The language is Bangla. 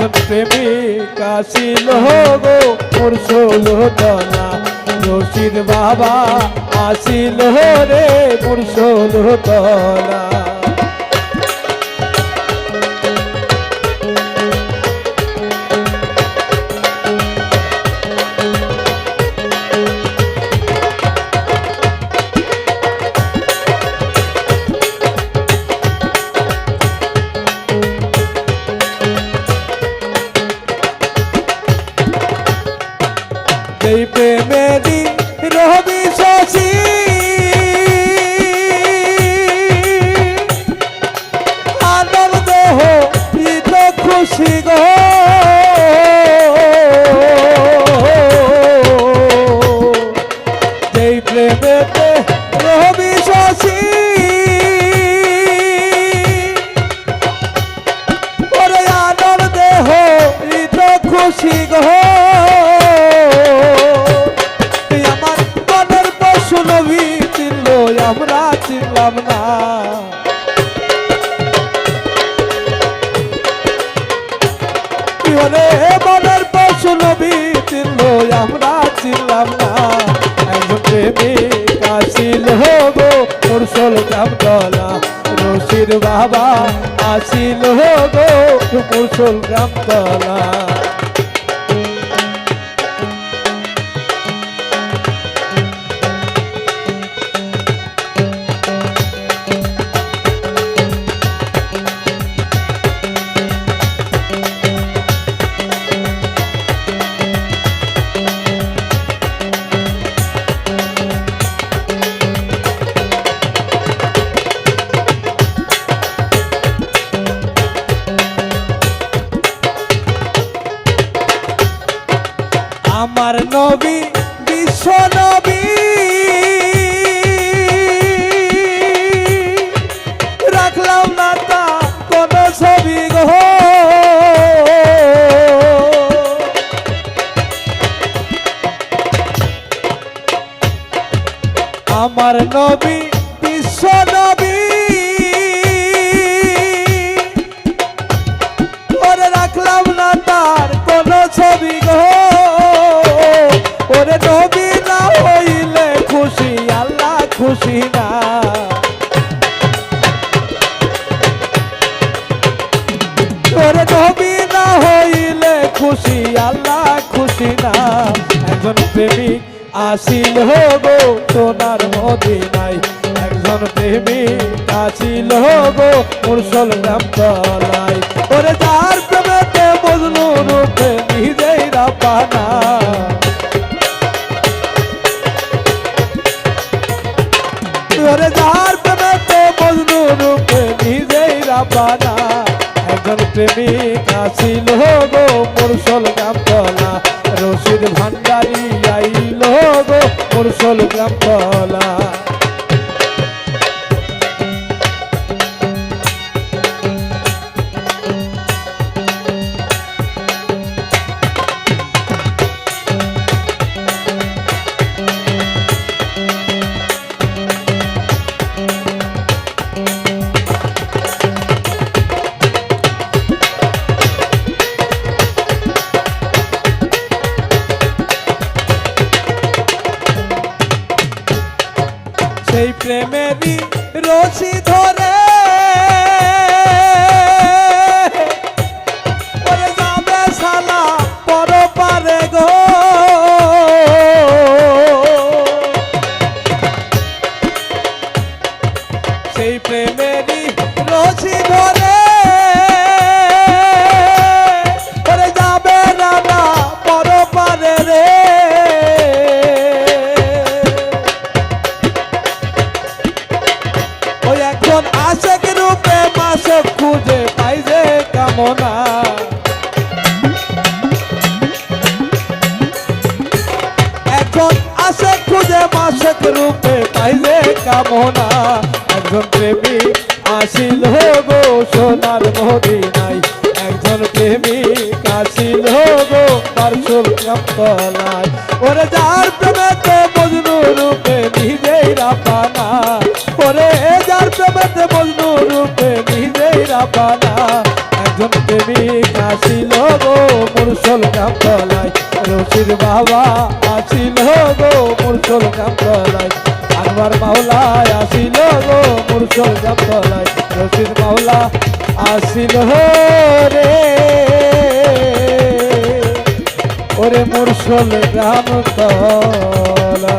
একজন প্রেমিক আসিল গো মুরসল তলা রশিদ বাবা আসিল রে মুরসল তলা এই প্রেমেরই রবি শশী। আনন্দ হইত খুশি গো। যেই প্রেমেতে রবি শশী। খুশি গো। না মনের পশু নবী চিনল আমরা চিনলাম না। একজন প্রেমিক আসিল গো মুরসল গ্রাম দলা রশির বাবা আসিল গো মুরসল গ্রাম আমার নবী বিশ্ব নবী। রাখলাম না তা কোন ছবি গো। আমার নবী বিশ্ব নবী। আল্লাহ খুশি না। একজন প্রেমিক আসিল গো সোনার মদিনায়। একজন প্রেমিক আসিল গো মুরসল নাম তলায় ওরে যার প্রেমেতে বদলু রূপে নিজেই রাপানা। ওরে যার প্রেমেতে বদলু রূপে নিজেই রাপানা। একজন প্রেমিক আসিল গো মুরসল গ্রাম তলা রশিদ ভান্ডারি আইল গো মুরসল গ্রাম সেই প্রেমেরই রশি ধরে মাসক রূপে পাইলে কামনা। একজন প্রেমী আসিল গো সোনার মদিনাই একজন প্রেমী আসিল গো পার্সল কামতলায় ওরে যার প্রেমে তো মজনু রূপে নিজেই রাপানা মুরসল কামতলায় রশির বাবা আসিল গো মুরসল কামতলায় আনবার মাওলায় আসিল গো মুরসল কামতলায় রশির মাওলা আসিল রে। ওরে মুরসল গ্রাম তলা